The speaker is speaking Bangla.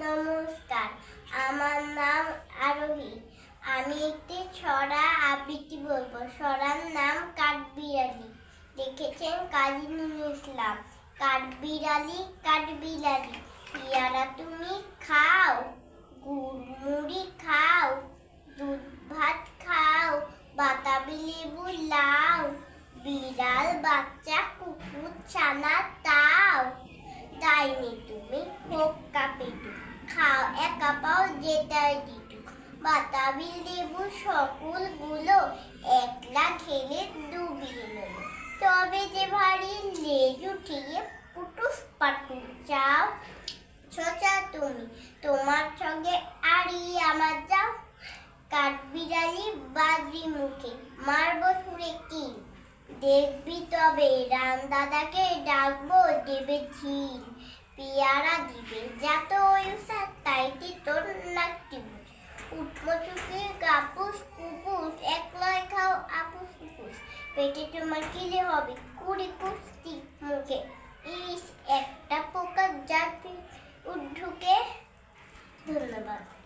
নমস্কার। আমার নাম আরোহী। আমি একটি ছড়া আবৃত্তি বলব। ছড়ার নাম কাঠবিড়ালি। লিখেছেন কাজী নজরুল ইসলাম। কাঠবিড়ালি কাঠবিড়ালি পেয়ারা তুমি খাও গুড় মুড়ি খাও দুধ ভাত খাও, বাতাবি লেবু লাও, বিড়াল, বাচ্চা, কুকুর, ছানা তাও ডাইনি তুমি হোক্কা পেটু খাও একা পাও দিটু বাতাবি লেবু সকলগুলো একলা খেলে ডুবিয়ে নেব। তবে যে ভারী লেজ উঠিয়ে পুটুস পাটু চাও ছোচা তুমি, তোমার সঙ্গে আড়ি আমার যাও। কাঠবিড়ালি বাদ্রি মুখে, মারবো সুরে কি দেখবি তবে রাম দাদাকে ডাকবো, দেবে ঝিল। পেয়ারা দিবে যত ওই উষা চোখে কাপুস, কুপুস একলয় খাও, আপুস, কুপুস। পেটে তোমার কিলে হবে? কুড়ি কুস্তি মুখে। ইস, একটা পোকা যাতে উঠুকে। ধন্যবাদ।